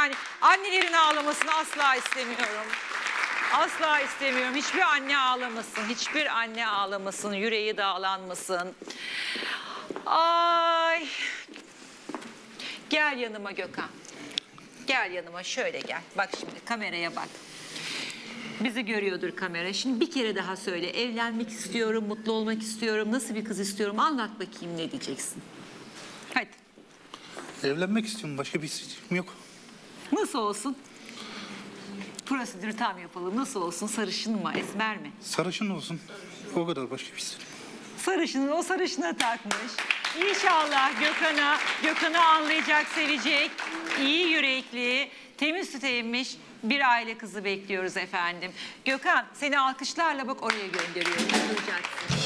Yani annelerin ağlamasını asla istemiyorum. Asla istemiyorum. Hiçbir anne ağlamasın. Hiçbir anne ağlamasın. Yüreği dağlanmasın. Ay. Gel yanıma Gökhan. Gel yanıma şöyle gel. Bak şimdi kameraya bak. Bizi görüyordur kamera. Şimdi bir kere daha söyle. Evlenmek istiyorum, mutlu olmak istiyorum. Nasıl bir kız istiyorum? Anlat bakayım ne diyeceksin. Hadi. Evlenmek istiyorum. Başka bir isteğim yok. Nasıl olsun? Prosedürü tam yapalım. Nasıl olsun? Sarışın mı? Esmer mi? Sarışın olsun. O kadar başka bir isteğim. Sarışını o sarışına takmış. İnşallah Gökhan'a, Gökhan'ı anlayacak, sevecek, iyi yürekli, temiz süt emmiş bir aile kızı bekliyoruz efendim. Gökhan seni alkışlarla bak oraya gönderiyorum. Duyacaksın.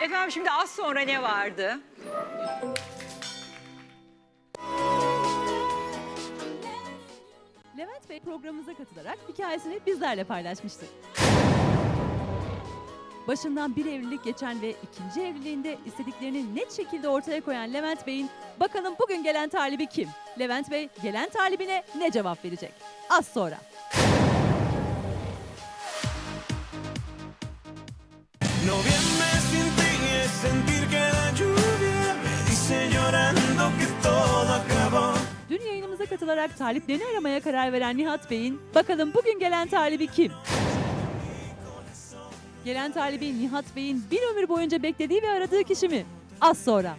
Efendim şimdi az sonra ne vardı? Levent Bey programımıza katılarak hikayesini bizlerle paylaşmıştı. Başından bir evlilik geçen ve ikinci evliliğinde istediklerini net şekilde ortaya koyan Levent Bey'in bakalım bugün gelen talibi kim? Levent Bey gelen talibine ne cevap verecek? Az sonra. Noviembre sin ti es sentir katılarak taliplerini aramaya karar veren Nihat Bey'in bakalım bugün gelen talibi kim? Gelen talibi Nihat Bey'in bir ömür boyunca beklediği ve aradığı kişi mi? Az sonra.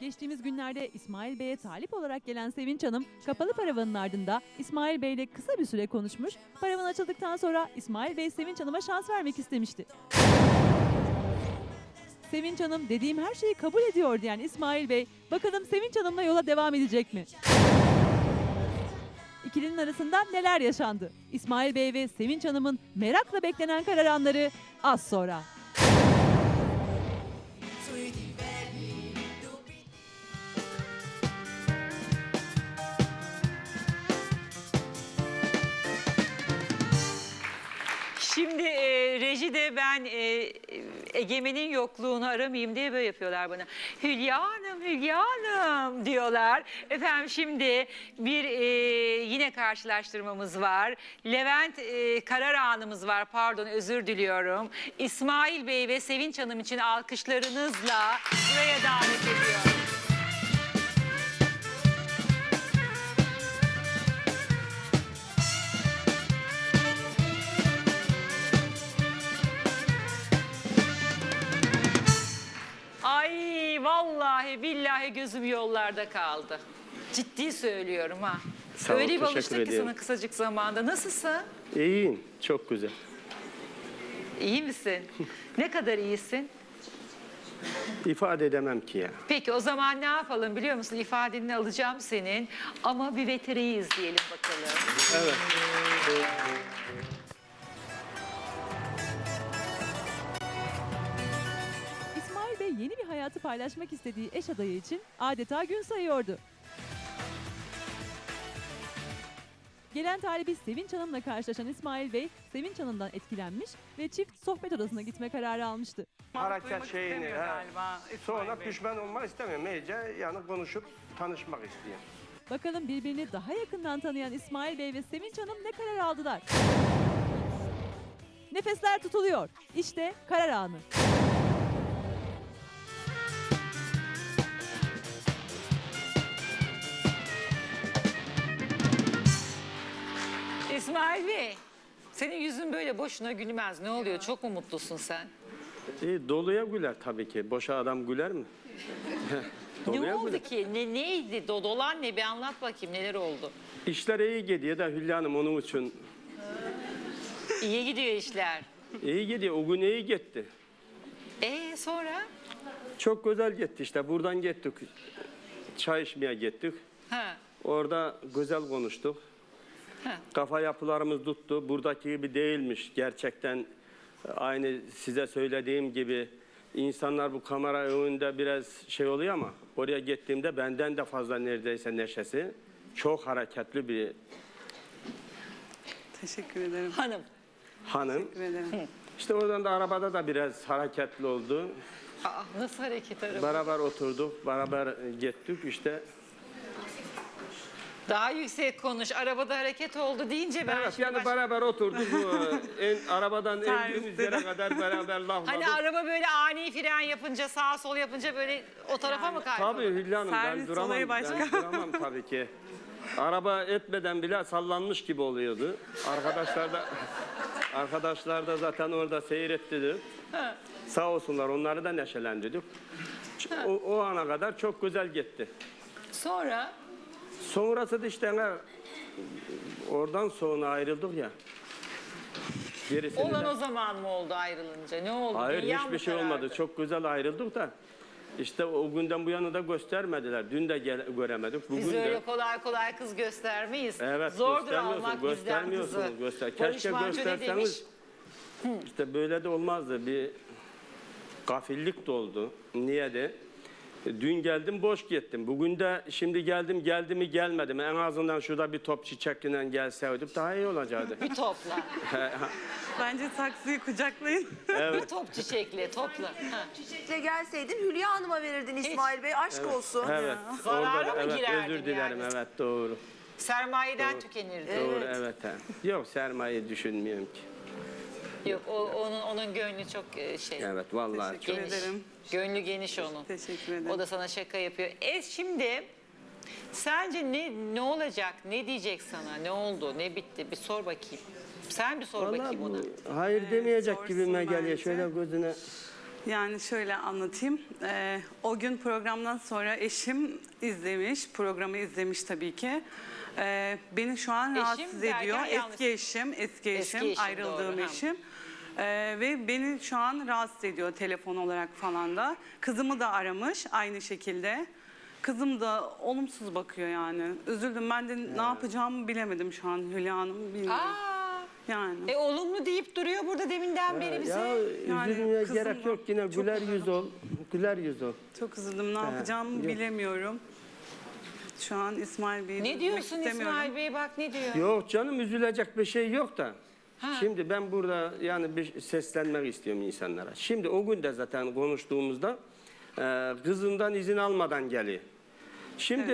Geçtiğimiz günlerde İsmail Bey'e talip olarak gelen Sevinç Hanım kapalı paravanın ardında İsmail Bey ile kısa bir süre konuşmuş. Paravan açıldıktan sonra İsmail Bey Sevinç Hanım'a şans vermek istemişti. Sevinç Hanım dediğim her şeyi kabul ediyor diyen İsmail Bey bakalım Sevinç Hanım'la yola devam edecek mi? İkilinin arasında neler yaşandı? İsmail Bey ve Sevinç Hanım'ın merakla beklenen karar anları az sonra. Şimdi e, rejide ben e, Egemen'in yokluğunu aramayayım diye böyle yapıyorlar bana. Hülya Hanım, Hülya Hanım diyorlar. Efendim şimdi bir e, yine karşılaştırmamız var. Levent e, karar anımız var pardon özür diliyorum. İsmail Bey ve Sevinç Hanım için alkışlarınızla buraya davet ediyorum. Vallahi gözüm yollarda kaldı. Ciddi söylüyorum ha. Sağ ol, Öyle bir teşekkür alıştık ki ediyorum. sana kısacık zamanda. Nasılsın? İyiyim, çok güzel. İyi misin? ne kadar iyisin? İfade edemem ki ya. Peki o zaman ne yapalım biliyor musun? İfadeni alacağım senin ama bir veteriyi izleyelim bakalım. Evet. Yeni bir hayatı paylaşmak istediği eş adayı için adeta gün sayıyordu. Gelen talibi Sevinç Hanım'la karşılaşan İsmail Bey, Sevinç Hanım'dan etkilenmiş ve çift sohbet odasına gitme kararı almıştı. Hareket şeyini. ha. Sonra pişman olmak istemiyorum. Neyce yani konuşup tanışmak istiyorum. Bakalım birbirini daha yakından tanıyan İsmail Bey ve Sevinç Hanım ne karar aldılar? Nefesler tutuluyor. İşte karar anı. İsmail Bey, senin yüzün böyle boşuna gülmez. Ne oluyor? Çok mu mutlusun sen? İyi, doluya güler tabii ki. Boşa adam güler mi? Ne doluya oldu güler. ki? Ne neydi? Do- Dolan ne? Bir anlat bakayım neler oldu? İşler iyi gidiyor da Hülya Hanım onun için. İyi gidiyor işler. İyi gidiyor. O gün iyi gitti. Ee sonra? Çok güzel gitti işte. Buradan gittik. Çay içmeye gittik. Ha. Orada güzel konuştuk. Ha. Kafa yapılarımız tuttu. Buradaki gibi değilmiş. Gerçekten aynı size söylediğim gibi insanlar bu kamera önünde biraz şey oluyor ama oraya gittiğimde benden de fazla neredeyse neşesi. Çok hareketli bir Teşekkür ederim. Hanım. hanım. Teşekkür ederim. İşte oradan da arabada da biraz hareketli oldu. Aa, nasıl hareket araba? Beraber oturduk, beraber gittik işte. Daha yüksek konuş. Arabada hareket oldu deyince ben Evet şimdi yani baş- beraber oturduk. Bu, en, arabadan indiğimiz yere kadar beraber lafladık. Hani araba böyle ani fren yapınca sağa sol yapınca böyle o tarafa mı kayboldu? Tabii Hülya Hanım ben Servis duramam. olayı Ben duramam tabii ki. Araba etmeden bile sallanmış gibi oluyordu. Arkadaşlar da arkadaşlar da zaten orada seyrettiler. Sağ olsunlar onları da neşelendirdik. O, o ana kadar çok güzel gitti. Sonra Sonrası da işte hani oradan sonra ayrıldık ya. Gerisini olan de- o zaman mı oldu ayrılınca? Ne oldu? Hayır Dünya hiçbir mı şey olmadı. karardı? Çok güzel ayrıldık da. İşte o günden bu yana da göstermediler. Dün de gele- göremedik. Bugün Biz de. öyle kolay kolay kız göstermeyiz. Evet Zordur göstermiyorsun, almak bizden göstermiyorsun, kızı. Göster. Barış Keşke Manço ne demiş? gösterseniz. İşte böyle de olmazdı. Bir gafillik de oldu. Niye de? Dün geldim boş gittim. Bugün de şimdi geldim geldi mi gelmedi mi? En azından şurada bir top çiçekle gelseydik daha iyi olacaktı. Bir topla. Bence saksıyı kucaklayın. bir top çiçekle topla. Ha. Çiçekle gelseydin Hülya Hanım'a verirdin İsmail Bey. Aşk olsun. evet. Zarara orada da- mı evet, girerdin özür dilerim. yani? Evet doğru. Sermayeden tükenirdi. Doğru evet. he. Yok sermaye düşünmüyorum ki. Yok o, onun onun gönlü çok e, şey. Evet vallahi. Teşekkür Geniş. ederim. Gönlü geniş onun. Teşekkür ederim. O da sana şaka yapıyor. E şimdi sence ne ne olacak? Ne diyecek sana? Ne oldu? Ne bitti? Bir sor bakayım. Sen bir sor Vallahi bakayım ona. bu hayır demeyecek sorsun gibime geliyor. bence. Şöyle gözüne Yani şöyle anlatayım. Ee, o gün programdan sonra eşim izlemiş, programı izlemiş tabii ki. Ee, beni şu an Eşim rahatsız derken ediyor. yanlış- Eski eşim, eski eşim, Eski eşim, ayrıldığım doğru, ha. eşim. Ee, ve beni şu an rahatsız ediyor telefon olarak falan da. Kızımı da aramış aynı şekilde. Kızım da olumsuz bakıyor yani. Üzüldüm. Ben de ne yapacağımı bilemedim şu an Hülya Hanım. Bilmiyorum. Aa, Yani. e olumlu deyip duruyor burada deminden beri bize. Ya Yani üzülmeye kızım gerek yok yine Çok güler üzüldüm. yüz ol. Güler yüz ol. Çok üzüldüm. Ne yapacağımı yok. bilemiyorum. Şu an İsmail Bey'i Ne üzmek diyorsun istemiyorum. İsmail Bey bak ne diyor? Yok canım üzülecek bir şey yok da. Şimdi ben burada yani bir seslenmek istiyorum insanlara. Şimdi o gün de zaten konuştuğumuzda e, kızından izin almadan geliyor. Şimdi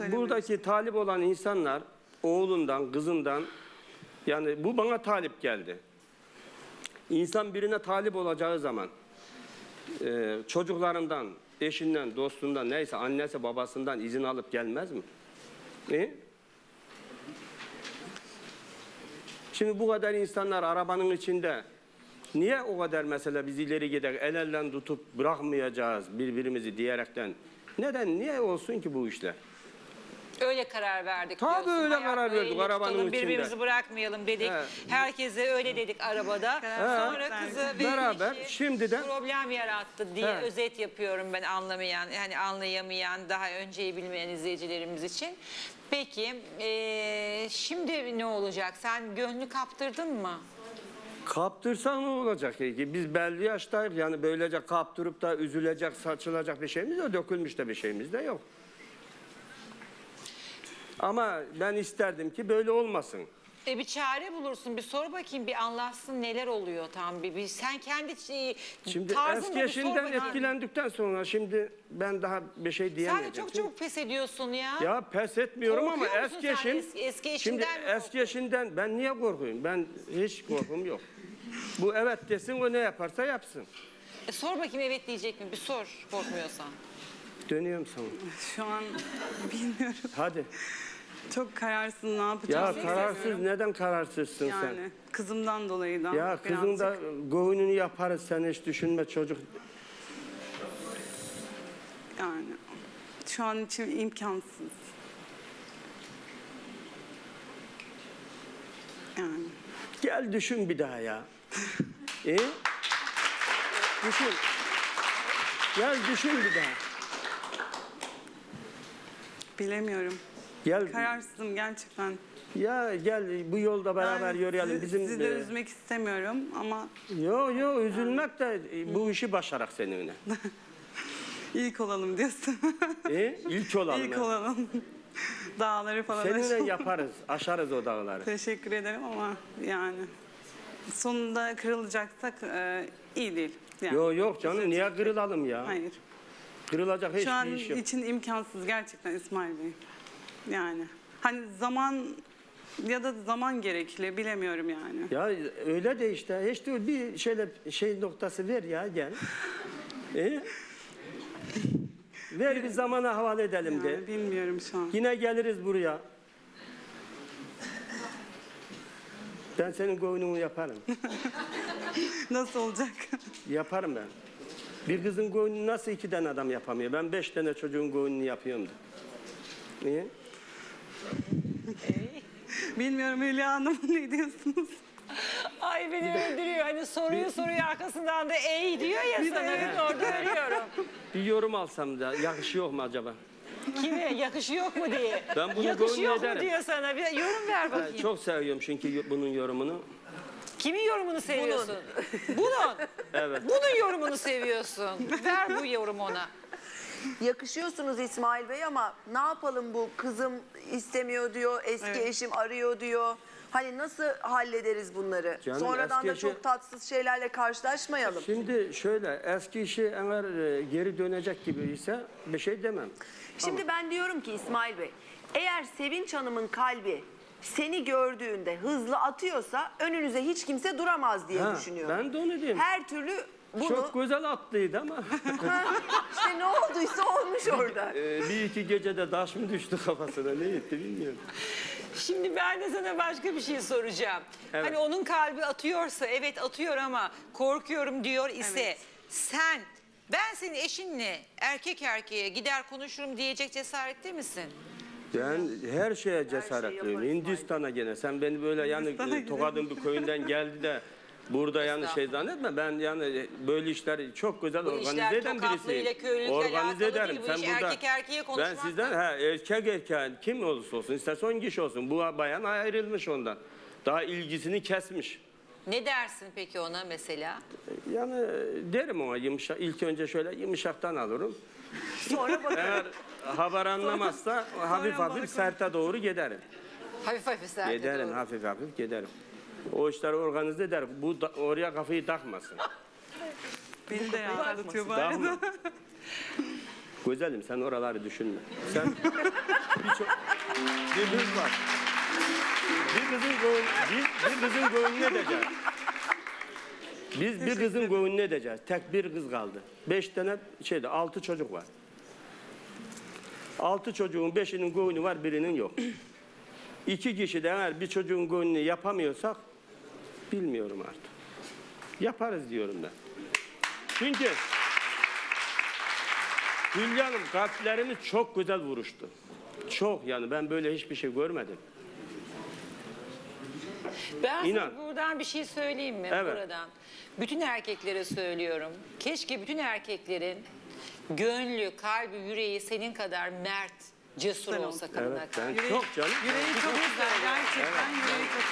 Evet, buradaki talip olan insanlar oğlundan, kızından yani bu bana talip geldi. İnsan birine talip olacağı zaman e, çocuklarından, eşinden, dostundan neyse annesi babasından izin alıp gelmez mi? Ne? Şimdi bu kadar insanlar arabanın içinde niye o kadar mesela biz ileri gider el elden tutup bırakmayacağız birbirimizi diyerekten neden niye olsun ki bu işler? Öyle karar verdik Tabii diyorsun. öyle Hayatla karar verdik arabanın tutalım, içinde. Birbirimizi bırakmayalım dedik. He. Herkese öyle dedik arabada. Sonra kızı ve Beraber, eşi şimdi de- problem yarattı diye He. özet yapıyorum ben anlamayan, yani anlayamayan, daha önceyi bilmeyen izleyicilerimiz için. Peki eee, şimdi ne olacak? Sen gönlü kaptırdın mı? Kaptırsan ne olacak ki? Biz belli yaştayız yani böylece kaptırıp da üzülecek, saçılacak bir şeyimiz yok, dökülmüş de bir şeyimiz de yok. Ama ben isterdim ki böyle olmasın. E bir çare bulursun, bir sor bakayım, bir anlatsın neler oluyor tam bir. bir sen kendi Şimdi eski bir sor eşinden bakayım. etkilendikten sonra şimdi ben daha bir şey Sen de çok çok pes ediyorsun ya. Ya pes etmiyorum ama Korkuyor musun eski sen eşim... eski- eski şimdi eşinden mi eski eşinden ben niye korkuyum? Ben hiç korkum yok. Bu evet desin o ne yaparsa yapsın. E sor bakayım evet diyecek mi? Bir sor korkmuyorsan. Dönüyorum sana. Şu an bilmiyorum. Hadi. Çok kararsın ne Ya kararsız neden kararsızsın Yani sen? kızımdan dolayı da Ya kızın da goyununu yaparız sen hiç düşünme çocuk. Yani şu an için imkansız. Yani Gel düşün bir daha ya. e? Düşün. Gel düşün bir daha. bilemiyorum. Gel. Kararsızım gerçekten. Ya gel bu yolda beraber Yani yürüyelim. Bizim sizi de e, üzmek istemiyorum ama Yo yo üzülmek de e, bu işi başarak seninle. ilk olalım diyorsun. E? İlk olalım. ilk olalım. Dağları falan Seninle aşalım. yaparız, aşarız o dağları. Teşekkür ederim ama yani sonunda kırılacaksak e, iyi değil. Yani. Yok yok canım niye kırılalım ya? Hayır. Kırılacak hiçbir Şu an iş yok. için imkansız gerçekten İsmail Bey. Yani hani zaman ya da zaman gerekli bilemiyorum yani. Ya öyle de işte hiç dur bir şöyle şey noktası ver ya gel. E? Ver bir zamana havale edelim de. Yani bilmiyorum şu an. Yine geliriz buraya. Ben senin koyununu yaparım. Nasıl olacak? Yaparım ben. Bir kızın koyununu nasıl iki tane adam yapamıyor? Ben beş tane çocuğun koyununu yapıyorum da. Niye? Bilmiyorum Hülya Hanım ne diyorsunuz? Ay beni öldürüyor. Hani soruyu soruyor arkasından da ey diyor ya sana. Ben orada ölüyorum. Bir yorum alsam da yakışıyor mu acaba? Kime? Yakışıyor mu diye. Ben bunu Yakışıyor mu ederim. diyor sana. Bir yorum ver Ben bakayım. çok seviyorum çünkü bunun yorumunu. Kimin yorumunu seviyorsun? Bunun. Evet. Bunun yorumunu seviyorsun. Ver bu yorum ona. Yakışıyorsunuz İsmail Bey ama ne yapalım bu kızım istemiyor diyor, eski Evet. eşim arıyor diyor. Hani nasıl hallederiz bunları? Canım, Sonradan da eski çok eşi- tatsız şeylerle karşılaşmayalım. Şimdi şöyle eski işi eğer e, geri dönecek gibi ise bir şey demem. Şimdi ben diyorum ki İsmail Bey, eğer Sevinç Hanım'ın kalbi seni gördüğünde hızlı atıyorsa önünüze hiç kimse duramaz diye Ha, düşünüyorum. ben de onu diyeyim. Her türlü bunu Çok güzel atlıydı ama işte ne olduysa olmuş orada. e, bir iki gecede taş mı düştü kafasına ne etti bilmiyorum. Şimdi ben de sana başka bir şey soracağım. Evet. Hani onun kalbi atıyorsa evet atıyor ama korkuyorum diyor ise Evet. sen ben senin eşinle erkek erkeğe gider konuşurum diyecek cesarette misin? Ben her şeye cesaretliyim. Hindistan'a gene. Sen beni böyle yani e, Tokat'ın bir köyünden geldi de burada yani şey zannetme. Ben yani böyle işleri çok güzel Bu organize işler eden Tokatlı birisiyim. ile köylülükle alakalı Organize ederim. değil. Bu Sen iş burada erkek erkeğe ben konuşmak sizden da. ha erkek erkeğe kim olursa olsun isterse 10 kişi olsun. Bu bayan ayrılmış ondan. Daha ilgisini kesmiş. Ne dersin peki ona mesela? Yani derim ona yumuşak. ilk önce şöyle yumuşaktan alırım. Sonra bakalım. Eğer haber anlamazsa hafif hafif serte doğru giderim. Hafif hafif serte Giderim doğru. hafif hafif giderim. O işleri organize eder. Bu da- oraya kafayı takmasın. Beni de yağlatıyor bu arada. Takma. Güzelim sen oraları düşünme. Sen birçok bir kız var. Bir kızın göğün, bir, bir kızın göğünü edeceğiz. Biz bir kızın göğünü edeceğiz. Tek bir kız kaldı. Beş tane şeyde altı çocuk var. Altı çocuğun beşinin göğünü var birinin yok. İki kişi de eğer bir çocuğun göğününü yapamıyorsak bilmiyorum artık. Yaparız diyorum ben. Çünkü Hülya Hanım kalplerimiz çok güzel vuruştu. Çok yani ben böyle hiçbir şey görmedim. Ben İnan. buradan bir şey söyleyeyim mi? Evet. Buradan. Bütün erkeklere söylüyorum. Keşke bütün erkeklerin gönlü, kalbi, yüreği senin kadar mert, cesur olsa kadına Evet ben çok canım. Yüreği çok güzel gerçekten yüreği çok